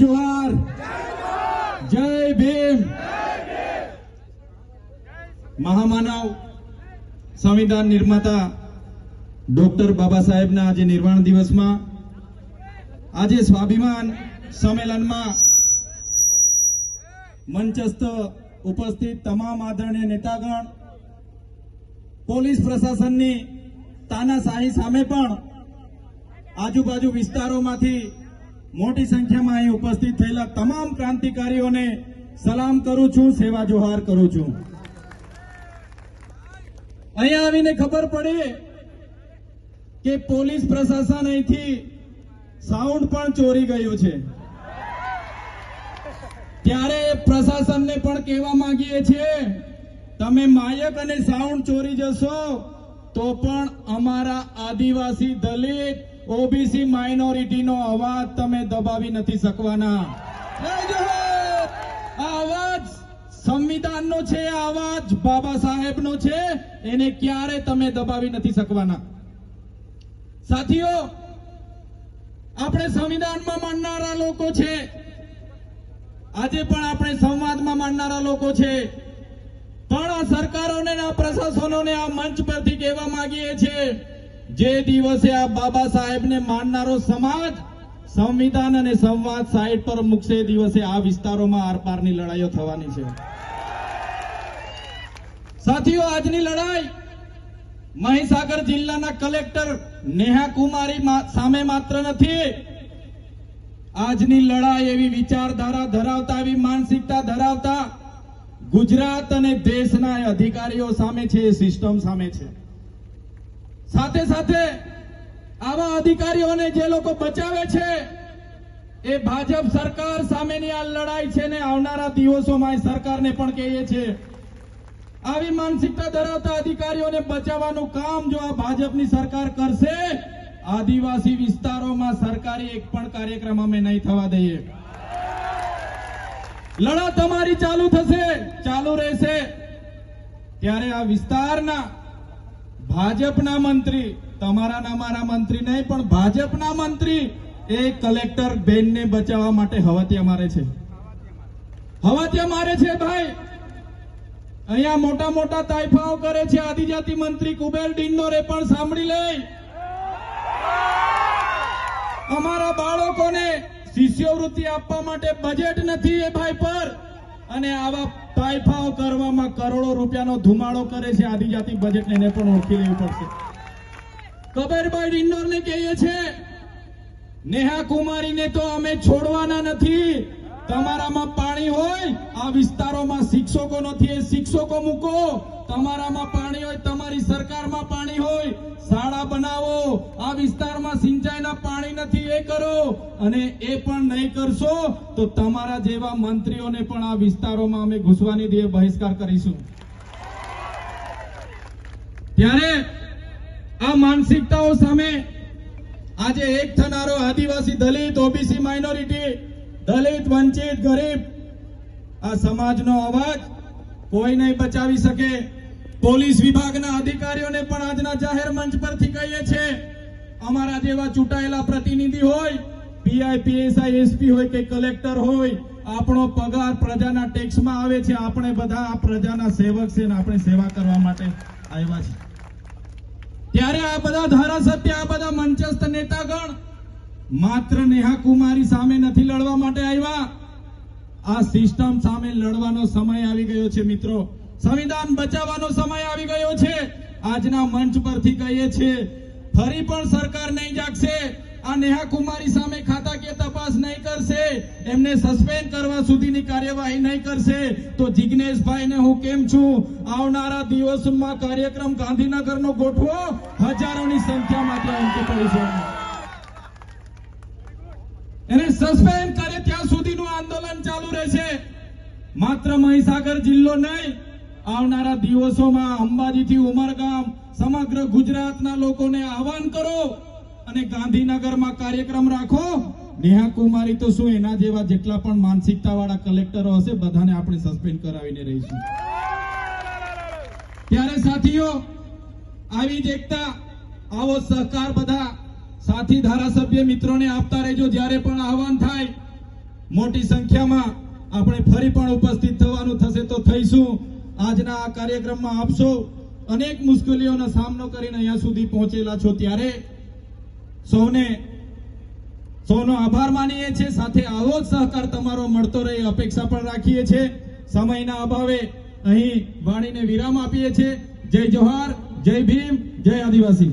જોહાર જય ભીમ. મહામાનવ સંવિધાન નિર્માતા ડોક્ટર બાબા સાહેબના આજે નિર્વાણ દિવસમાં, આજે સ્વાભિમાન સંમેલનમાં મંચસ્થ ઉપસ્થિત તમામ આદરણીય નેતાગણ, પોલીસ પ્રશાસનની તાનાશાહી સામે પણ આજુબાજુ વિસ્તારોમાંથી મોટી સંખ્યામાં અહીં ઉપસ્થિત થયેલા તમામ ક્રાંતિકારીઓને સલામ કરું છું, સેવા જોહાર કરું છું. અહીંયા આવીને ખબર પડે કે પોલીસ પ્રશાસન અહીંથી સાઉન્ડ પણ ચોરી ગયું છે. ત્યારે પ્રશાસનને પણ કહેવા માંગીએ છીએ, તમે માયક અને સાઉન્ડ ચોરી જશો તો પણ અમારા આદિવાસી દલિત ઓબીસી માઇનોરિટીનો અવાજ તમે દબાવી નથી શકવાના. અવાજ સંવિધાનનો છે અવાજ બાબા સાહેબનો છે, એને ક્યારે તમે દબાવી નથી શકવાના. સાથીઓ, આપણે સંવિધાનમાં માનનારા લોકો છે. આજે પણ આપણે સંવાદમાં માનનારા લોકો છે. પણ આ સરકારોને આ પ્રશાસનોને આ મંચ પરથી કહેવા માંગીએ છીએ જે દિવસે આ બાબા સાહેબને માનનારો સમાજ સંવિધાન અને સંવાદ સાઈડ પર મૂકશે દિવસે આ વિસ્તારોમાં આરપારની લડાઈઓ થવાની છે. સાથીઓ, આજની લડાઈ મહીસાગર જિલ્લાના કલેક્ટર નેહા કુમારી સામે માત્ર નથી. આજની લડાઈ એવી વિચારધારા ધરાવતા, એવી માનસિકતા ધરાવતા ગુજરાત અને દેશના અધિકારીઓ સામે છે, એ સિસ્ટમ સામે છે. સાથે સાથે આવા અધિકારીઓને જે લોકો બચાવે છે, એ ભાજપ સરકાર સામેની આ લડાઈ છે ને આવનારા દિવસોમાં સરકારને પણ કહીએ છીએ. આવી માનસિકતા ધરાવતા અધિકારીઓને બચાવવાનું કામ જો આ ભાજપની સરકાર કરશે, આદિવાસી વિસ્તારોમાં સરકારી એક પણ કાર્યક્રમ અમે નહીં થવા દઈએ. લડત તમારી ચાલુ થશે, ચાલુ રહેશે. ત્યારે આ વિસ્તારના ભાજપના મંત્રી તમારા ના મારા મંત્રી નહીં, પણ ભાજપના મંત્રી એ કલેક્ટર બેનને બચાવવા માટે હવાતિયા મારે છે. હવાતિયા મારે છે ભાઈ. અહીંયા મોટા મોટા તાઇફાઓ કરે છે, આદિજાતિ મંત્રી કુબેર ડિંડોરે પણ સાંભળી લે અમારા બાળકોને શિષ્યવૃત્તિ આપવા માટે બજેટ નથી એ ભાઈ પર. અને આવા તાઇફાઓ કરવામાં કરોડો રૂપિયાનો ધુમાડો કરે છે. આદિજાતિ બજેટ એને પણ ઓળખી લેવું પડશે. કબીરભાઈ ડિંડોરને કહીએ છે નેહા કુમારીને તો અમે છોડવાના નથી. તમારામાં પાણી હોય, આ વિસ્તારોમાં શિક્ષકો નથી, એ શિક્ષકો મૂકો. તમારામાં પાણી હોય, તમારી સરકારમાં પાણી હોય, શાળા બનાવો. આ વિસ્તારમાં સિંચાઈના પાણી નથી, એ કરો. અને એ પણ નહીં કરશો, તો તમારા જેવા મંત્રીઓને પણ આ વિસ્તારોમાં અમે ઘૂસવાની દે બહિષ્કાર કરીશું. ત્યારે આ માનસિકતાઓ સામે આજે એક થનારો આદિવાસી દલિત, ઓબીસી માઇનોરિટી દલિત, વંચિત, ગરીબ, આ સમાજનો અવાજ કોઈ નહીં બચાવી શકે. પોલીસ વિભાગના અધિકારીઓને પણ આજના જાહેર મંચ પરથી કહીએ છે, અમારા જેવા ચૂંટાયેલા પ્રતિનિધિ હોય પીઆઈ પીએસઆઈ એસપી હોય કે કલેક્ટર હોય, આપણો પગાર પ્રજાના ટેક્સમાં આવે છે, આપણે બધા આ પ્રજાના સેવક છે ને આપણે સેવા કરવા માટે આવ્યા છે ત્યારે આ બધા ધારાસભ્ય, આ બધા મંચસ્થ નેતાગણ માત્ર નેહા કુમારી સામે નથી લડવા માટે આવ્યા. આ સિસ્ટમ સામે લડવાનો સમય આવી ગયો છે, મિત્રો. સંવિધાન બચાવવાનો સમય આવી ગયો છે. આજના મંચ પરથી કહીએ છીએ, ફરી પણ સરકાર નહીં જાગશે. આ નેહા કુમારી સામે ખાતાકીય તપાસ નહીં કરશે. એમને સસ્પેન્ડ કરવા સુધીની કાર્યવાહી નહીં કરશે. તો જિગ્નેશભાઈને હું કેમ છું? આવનારા દિવસોમાં કાર્યક્રમ ગાંધીનગરનો ગોઠવો. હજારોની સંખ્યામાં ત્યાં પડીશું એને સસ્પેન્ડ કરે ત્યાં સુધીનું આંદોલન ચાલુ રહેશે. માત્ર મહીસાગર જિલ્લો નહીં, આવનારા દિવસોમાં અંબાજીથી ઉમરગામ, સમગ્ર ગુજરાતના લોકોને આહવાન કરો અને ગાંધીનગરમાં કાર્યક્રમ રાખો. નેહા કુમારી તો શું એના જેવા જેટલા પણ માનસિકતા વાળા કલેક્ટરો હશે, બધાને આપણે સસ્પેન્ડ કરાવીને રહીશું. ત્યારે સાથીઓ, આવી જ એકતા, આવો સહકાર બધા સાથી ધારાસભ્ય મિત્રોને આપતા રહેજો. જ્યારે પણ આહવાન થાય, મોટી સંખ્યામાં આપણે ફરી પણ ઉપસ્થિત થવાનું થશે તો થઈશું. આજના આ કાર્યક્રમમાં આપશો અનેક મુશ્કેલીઓનો સામનો કરીને અહીંયા સુધી પહોંચેલા છો. ત્યારે સૌને, સૌનો આભાર માનીએ છીએ. સાથે આવો જ સહકાર તમારો મળતો રહે, અપેક્ષા પણ રાખીએ છીએ. સમયના અભાવે અહીં વાણીને વિરામ આપીએ છીએ. જય જોહાર, જય ભીમ, જય આદિવાસી.